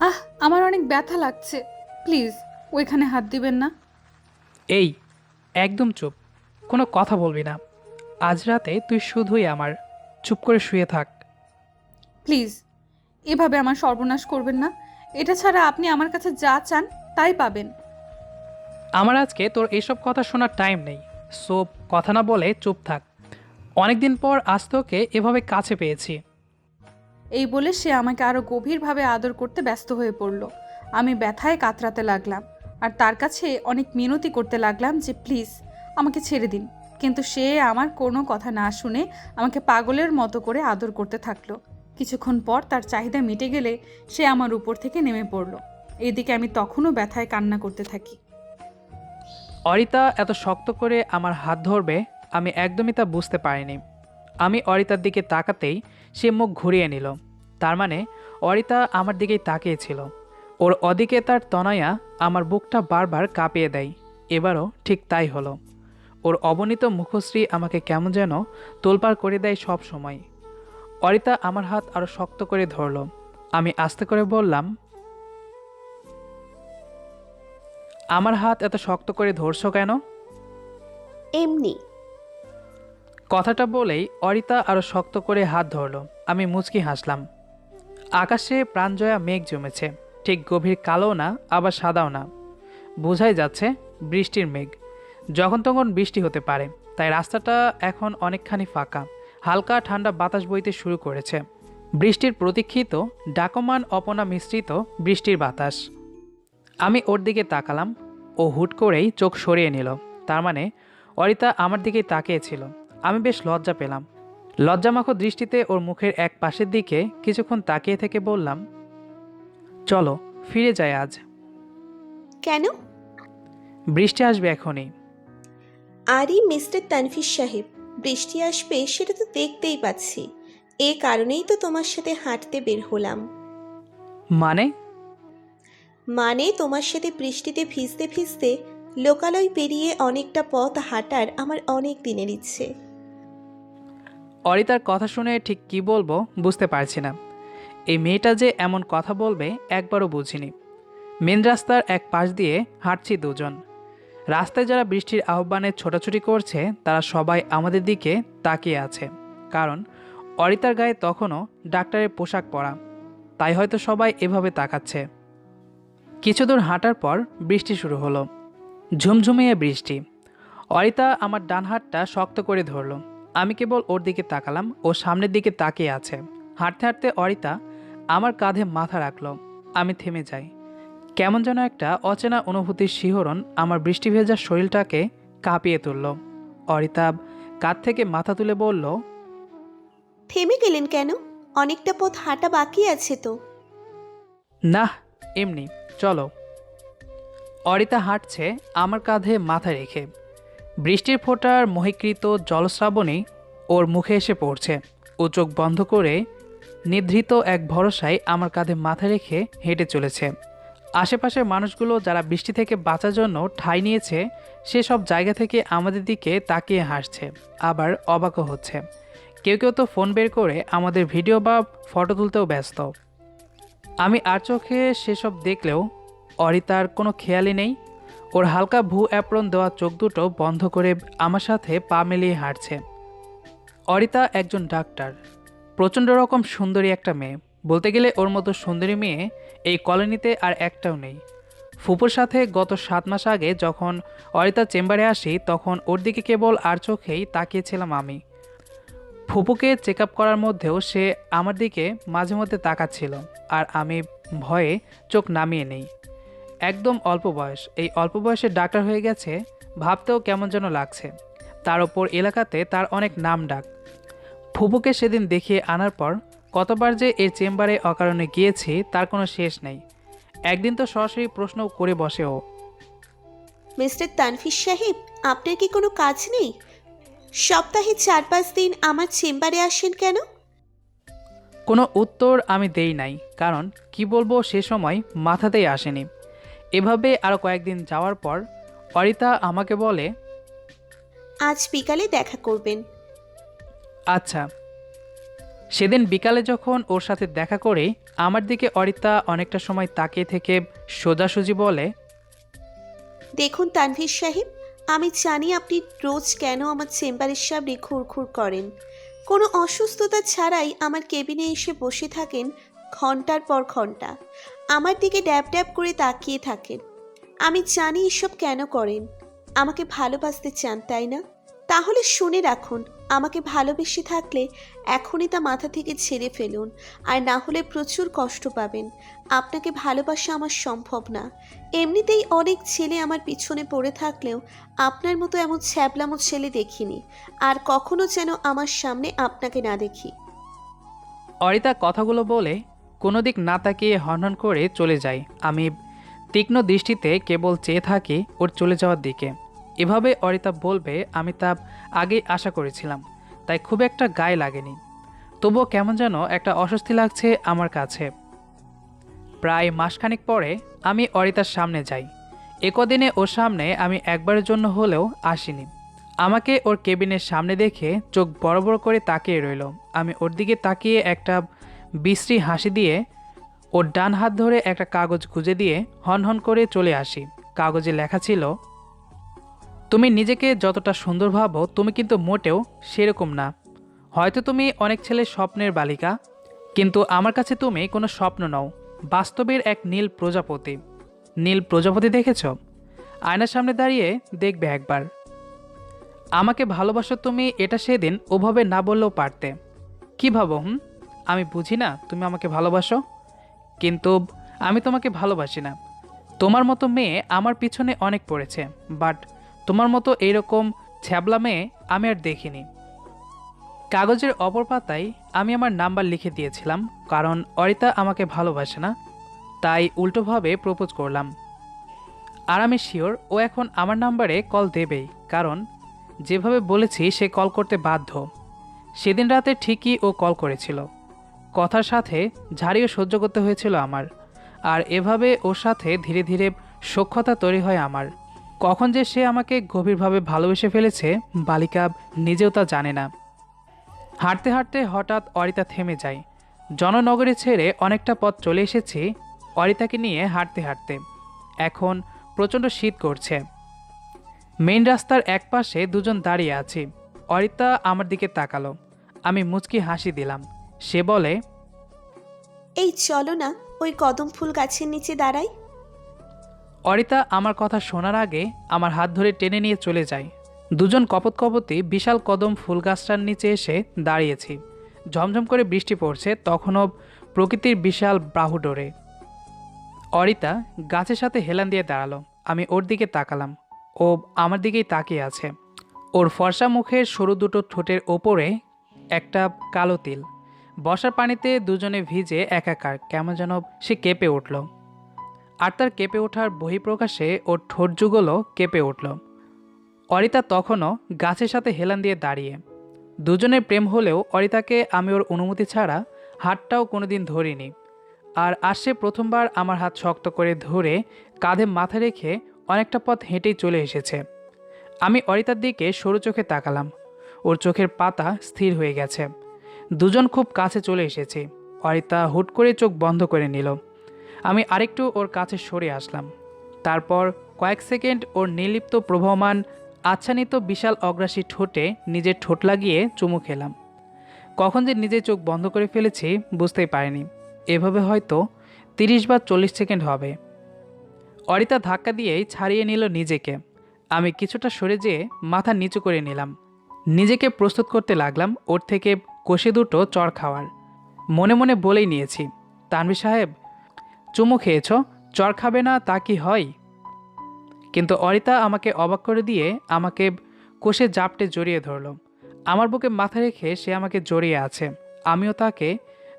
আহ আমার অনেক ব্যথা লাগছে। প্লিজ ওইখানে হাত দিবেন না। এই একদম চুপ। কোনো কথা বলবি না। আজ রাতে তুই শুধুই আমার। চুপ করে শুয়ে থাক। প্লিজ এভাবে আমার সর্বনাশ করবেন না। এটা ছাড়া আপনি আমার কাছে যা চান তাই পাবেন। আমার আজকে তোর এইসব কথা শোনার টাইম নেই। সো কথা না বলে চুপ থাক। অনেকদিন পর আজ তোকে এভাবে কাছে পেয়েছি। এই বলে সে আমাকে আরও গভীরভাবে আদর করতে ব্যস্ত হয়ে পড়ল। আমি ব্যথায় কাতরাতে লাগলাম আর তার কাছে অনেক মিনতি করতে লাগলাম যে, প্লিজ, আমাকে ছেড়ে দিন। কিন্তু সে আমার কোনো কথা না শুনে আমাকে পাগলের মতো করে আদর করতে থাকল। কিছুক্ষণ পর তার চাহিদা মিটে গেলে সে আমার উপর থেকে নেমে পড়ল। এদিকে আমি তখনও ব্যথায় কান্না করতে থাকি। অরিতা এত শক্ত করে আমার হাত ধরবে, আমি একদমই তা বুঝতে পারিনি। আমি অরিতার দিকে তাকাতেই সে মুখ ঘুরিয়ে নিল। তার মানে অরিতা আমার দিকেই তাকিয়েছিল। ওর অদিকে তার তনয়া আমার বুকটা বারবার কাঁপিয়ে দেয়। এবারও ঠিক তাই হলো। ওর অবনীত মুখশ্রী আমাকে কেমন যেন তোলপাড় করে দেয় সব সময়। অরিতা আমার হাত আরও শক্ত করে ধরলো। আমি আস্তে করে বললাম আমার হাত এত শক্ত করে ধরছো কেন? এমনি। কথাটা বলেই অরিতা আরও শক্ত করে হাত ধরলো। আমি মুচকি হাসলাম। আকাশে প্রাণজয়া মেঘ জমেছে। ঠিক গভীর কালো না, আবার সাদাও না। বোঝাই যাচ্ছে বৃষ্টির মেঘ। যখন তখন বৃষ্টি হতে পারে, তাই রাস্তাটা এখন অনেকখানি ফাঁকা। হালকা ঠান্ডা বাতাস বইতে শুরু করেছে। বৃষ্টির প্রতীক্ষিত ডাকমান অপনা মিশ্রিত বৃষ্টির বাতাস। আমি ওর দিকে তাকালাম। ও হুট করেই চোখ সরিয়ে নিল। তার মানে অরিতা আমার দিকেই তাকিয়েছিল আমি বেশ লজ্জা পেলাম। লজ্জামাখো দৃষ্টিতে ওর মুখের এক পাশের দিকে কিছুক্ষণ তাকিয়ে থেকে বললাম চলো ফিরে যাই আজ। কেন? বৃষ্টি আসবে এখনই। আরে মিস্টার তানফিস সাহেব বৃষ্টি আসবে সেটা তো দেখতেই পাচ্ছি। এ কারণেই তো তোমার সাথে হাঁটতে বের হলাম। মানে? মানে তোমার সাথে বৃষ্টিতে ভিজতে ভিজতে লোকালয় পেরিয়ে অনেকটা পথ হাঁটার আমার অনেক দিনের ইচ্ছে। অরিতার কথা শুনে ঠিক কি বলব বুঝতে পারছি না। এই মেয়েটা যে এমন কথা বলবে একবারও বুঝিনি। মেন রাস্তার এক পাশ দিয়ে হাঁটছি দুজন। রাস্তায় যারা বৃষ্টির আহ্বানে ছোটাছুটি করছে, তারা সবাই আমাদের দিকে তাকিয়ে আছে। কারণ অরিতার গায়ে তখনও ডাক্তারের পোশাক পরা। তাই হয়তো সবাই এভাবে তাকাচ্ছে। কিছু দূর হাঁটার পর বৃষ্টি শুরু হলো। ঝুমঝুমিয়ে বৃষ্টি। অরিতা আমার ডান হাতটা শক্ত করে ধরলো। আমি কেবল ওর দিকে তাকালাম ও সামনের দিকে তাকিয়ে আছে। হাঁটতে হাঁটতে অরিতা আমার কাঁধে মাথা রাখল। আমি থেমে যাই। কেমন যেন একটা অচেনা অনুভূতির শিহরণ আমার বৃষ্টি ভেজা শরীরটাকে কাঁপিয়ে তুলল। অরিতা কাঁধ থেকে মাথা তুলে বলল থেমে গেলেন কেন? অনেকটা পথ হাঁটা বাকি আছে তো। না এমনি। চলো। অরিতা হাঁটছে আমার কাঁধে মাথা রেখে। বৃষ্টির ফোঁটার মহিকৃত জলশ্রাবণী ওর মুখে এসে পড়ছে। ও চোখ বন্ধ করে নিভৃত এক ভরসায় আমার কাঁধে মাথা রেখে হেঁটে চলেছে। আশেপাশের মানুষগুলো যারা বৃষ্টি থেকে বাঁচার জন্য ঠাঁই নিয়েছে, সেসব জায়গা থেকে আমাদের দিকে তাকিয়ে হাসছে, আবার অবাকও হচ্ছে। কেউ কেউ তো ফোন বের করে আমাদের ভিডিও বা ফটো তুলতেও ব্যস্ত। আমি আর চোখে সেসব দেখলেও অরিতার কোনো খেয়ালই নেই ওর হালকা ভূ অ্যাপ্রন দেওয়া চোখ দুটো বন্ধ করে আমার সাথে পা মিলিয়ে হাঁটছে। অরিতা একজন ডাক্তার। প্রচণ্ড রকম সুন্দরী একটা মেয়ে। বলতে গেলে ওর মতো সুন্দরী মেয়ে এই কলোনিতে আর একটাও নেই। ফুপুর সাথে গত সাত মাস আগে যখন অরিতা চেম্বারে আসি, তখন ওর দিকে কেবল আর চোখেই তাকিয়েছিলাম আমি। ফুপুকে চেক আপ করার মধ্যেও সে আমার দিকে মাঝে মধ্যে তাকাচ্ছিল, আর আমি ভয়ে চোখ নামিয়ে নেই। একদম অল্প বয়স। এই অল্প বয়সে ডাক্তার হয়ে গেছে ভাবতেও কেমন যেন লাগছে। তার ওপর এলাকাতে তার অনেক নাম ডাক। ফুপুকে সেদিন দেখিয়ে আনার পর কতবার যে এর চেম্বারে অকারণে গিয়েছি তার কোনো শেষ নেই। একদিন তো সরাসরি প্রশ্ন করে বসে ও। মিস্টার তানফিস সাহেব আপনার কি কোনো কাজ নেই? সপ্তাহে চার পাঁচ দিন আমার চেম্বারে আসেন কেন? কোনো উত্তর আমি দেই নাই কারণ কি বলব সে সময় মাথাতেই আসেনি। এভাবে আরও কয়েকদিন যাওয়ার পর অরিতা আমাকে বলে আজ বিকালে দেখা করবেন। আচ্ছা। সেদিন বিকালে যখন ওর সাথে দেখা করে আমার দিকে অরিতা অনেকটা সময় তাকিয়ে থেকে সোজাসুজি বলে দেখুন তানভীর সাহেব আমি জানি আপনি রোজ কেন আমার চেম্বারের সামনে ঘুরঘুর করেন। কোনো অসুস্থতা ছাড়াই আমার কেবিনে এসে বসে থাকেন ঘণ্টার পর ঘণ্টা। আমার দিকে ড্যাব ড্যাব করে তাকিয়ে থাকেন। আমি জানি এসব কেন করেন। আমাকে ভালোবাসতে চান, তাই না? তাহলে শুনে রাখুন, আমাকে ভালোবেসে থাকলে এখনই তা মাথা থেকে ছেড়ে ফেলুন, আর না হলে প্রচুর কষ্ট পাবেন। আপনাকে ভালোবাসা আমার সম্ভব না। এমনিতেই অনেক ছেলে আমার পিছনে পড়ে থাকলেও আপনার মতো এমন ছ্যাবলামো ছেলে দেখিনি, আর কখনো যেন আমার সামনে আপনাকে না দেখি। অরিতা কথাগুলো বলে কোনো দিক না তাকিয়ে হনহন করে চলে যায়। আমি তীক্ষ্ণ দৃষ্টিতে কেবল চেয়ে থাকি ওর চলে যাওয়ার দিকে। এভাবে অরিতা বলবে, আমি তা আগেই আশা করেছিলাম, তাই খুব একটা গায়ে লাগেনি। তবুও কেমন যেন একটা অস্বস্তি লাগছে আমার কাছে। প্রায় মাসখানেক পরে আমি অরিতার সামনে যাই। একদিনে ওর সামনে আমি একবারের জন্য হলেও আসিনি। আমাকে ওর কেবিনের সামনে দেখে চোখ বড় বড় করে তাকিয়ে রইল। আমি ওর দিকে তাকিয়ে একটা বিশ্রী হাসি দিয়ে ওর ডান হাত ধরে একটা কাগজ খুঁজে দিয়ে হনহন করে চলে আসি। কাগজে লেখা ছিল, তুমি নিজেকে যতটা সুন্দর ভাবো, তুমি কিন্তু মোটেও সেরকম না। হয়তো তুমি অনেক ছেলের স্বপ্নের বালিকা, কিন্তু আমার কাছে তুমি কোনো স্বপ্ন নও। বাস্তবের এক নীল প্রজাপতি। নীল প্রজাপতি দেখেছ? আয়নার সামনে দাঁড়িয়ে দেখবে একবার। আমাকে ভালোবাসো তুমি এটা সেদিন ওভাবে না বললেও পারতে। কী ভাবো, হুম? আমি বুঝি না তুমি আমাকে ভালোবাসো। কিন্তু আমি তোমাকে ভালোবাসি না। তোমার মতো মেয়ে আমার পিছনে অনেক পড়েছে বাট তোমার মতো এইরকম ছ্যাবলা মেয়ে আমি আর দেখিনি। কাগজের অপর পাতায় আমি আমার নাম্বার লিখে দিয়েছিলাম, কারণ অরিতা আমাকে ভালোবাসে না, তাই উল্টোভাবে প্রপোজ করলাম। আর আমি শিওর ও এখন আমার নাম্বারে কল দেবেই, কারণ যেভাবে বলেছি সে কল করতে বাধ্য। সেদিন রাতে ঠিকই ও কল করেছিল। কথার সাথে ঝাড়িও সহ্য করতে হয়েছিল আমার। আর এভাবে ওর সাথে ধীরে ধীরে সখ্যতা তৈরি হয় আমার। কখন যে সে আমাকে গভীরভাবে ভালোবেসে ফেলেছে, বালিকা নিজেও তা জানে না। হাঁটতে হাঁটতে হঠাৎ অরিতা থেমে যায়। জননগরে ছেড়ে অনেকটা পথ চলে এসেছি অরিতাকে নিয়ে হাঁটতে হাঁটতে। এখন প্রচণ্ড শীত করছে। মেইন রাস্তার একপাশে দুজন দাঁড়িয়ে আছি। অরিতা আমার দিকে তাকালো। আমি মুচকি হাসি দিলাম। সে বলে এই চলো না ওই কদম ফুল গাছের নিচে দাঁড়াই। অরিতা আমার কথা শোনার আগে আমার হাত ধরে টেনে নিয়ে চলে যায়। দুজন কপত কপতি বিশাল কদম ফুল গাছটার নিচে এসে দাঁড়িয়েছি। ঝমঝম করে বৃষ্টি পড়ছে তখনও প্রকৃতির বিশাল বাহুডোরে অরিতা গাছের সাথে হেলান দিয়ে দাঁড়াল। আমি ওর দিকে তাকালাম। ও আমার দিকেই তাকিয়ে আছে। ওর ফর্সা মুখের সরু দুটো ঠোঁটের ওপরে একটা কালো তিল। বর্ষার পানিতে দুজনে ভিজে একাকার কেমন যেন সে কেঁপে উঠল। আর তার কেঁপে ওঠার বহিঃপ্রকাশে ওর ঠোঁট যুগলও কেঁপে উঠল। অরিতা তখনও গাছের সাথে হেলান দিয়ে দাঁড়িয়ে। দুজনের প্রেম হলেও অরিতাকে আমি ওর অনুমতি ছাড়া হাতটাও কোনোদিন ধরিনি। আর আজ সে প্রথমবার আমার হাত শক্ত করে ধরে কাঁধে মাথা রেখে অনেকটা পথ হেঁটেই চলে এসেছে। আমি অরিতার দিকে সরু চোখে তাকালাম। ওর চোখের পাতা স্থির হয়ে গেছে। দুজন খুব কাছে চলে এসেছি। অরিতা হুট করে চোখ বন্ধ করে নিল। আমি আরেকটু ওর কাছে সরে আসলাম। তারপর কয়েক সেকেন্ড ওর নির্লিপ্ত প্রবহমান, আচ্ছানিত বিশাল অগ্রাসী ঠোঁটে নিজের ঠোঁট লাগিয়ে চুমু খেলাম। কখন যে নিজের চোখ বন্ধ করে ফেলেছি বুঝতেই পারিনি। এভাবে হয়তো তিরিশ বা চল্লিশ সেকেন্ড হবে। অরিতা ধাক্কা দিয়েই ছাড়িয়ে নিল নিজেকে। আমি কিছুটা সরে যেয়ে মাথা নিচু করে নিলাম। নিজেকে প্রস্তুত করতে লাগলাম। ওর থেকে কষে দুটো চর খাওয়ার। মনে মনে বলেই নিয়েছি তানভীর সাহেব চুমু খেয়েছ চর খাবে না তা কি হয়? কিন্তু অরিতা আমাকে অবাক করে দিয়ে আমাকে কোষে জাপটে জড়িয়ে ধরল। আমার বুকে মাথা রেখে সে আমাকে জড়িয়ে আছে। আমিও তাকে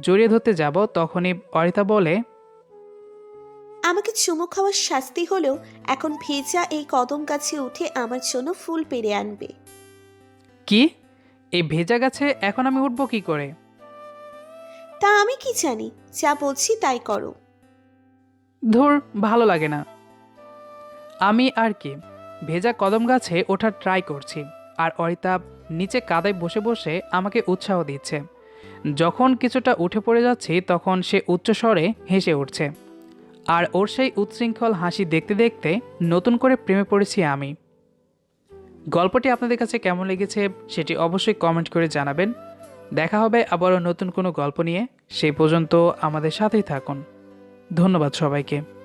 জড়িয়ে ধরতে যাব তখনই অরিতা বলে আমাকে চুমু খাওয়ার শাস্তি হলেও এখন ভেজা এই কদম গাছে উঠে আমার জন্য ফুল পেরে আনবে। কি? এই ভেজা গাছে এখন আমি উঠবো কি করে? তা আমি কি জানি যা বলছি তাই করো। ধুর ভালো লাগে না। আমি আর কি ভেজা কদম গাছে ওঠার ট্রাই করছি আর অরিতা নিচে কাদায় বসে বসে আমাকে উৎসাহ দিচ্ছে। যখন কিছুটা উঠে পড়ে যাচ্ছি তখন সে উচ্চস্বরে হেসে উঠছে। আর ওর সেই উচ্ছৃঙ্খল হাসি দেখতে দেখতে নতুন করে প্রেমে পড়েছি আমি। গল্পটি আপনাদের কাছে কেমন লেগেছে সেটি অবশ্যই কমেন্ট করে জানাবেন। দেখা হবে আবারও নতুন কোনো গল্প নিয়ে। সেই পর্যন্ত আমাদের সাথেই থাকুন। ধন্যবাদ সবাইকে।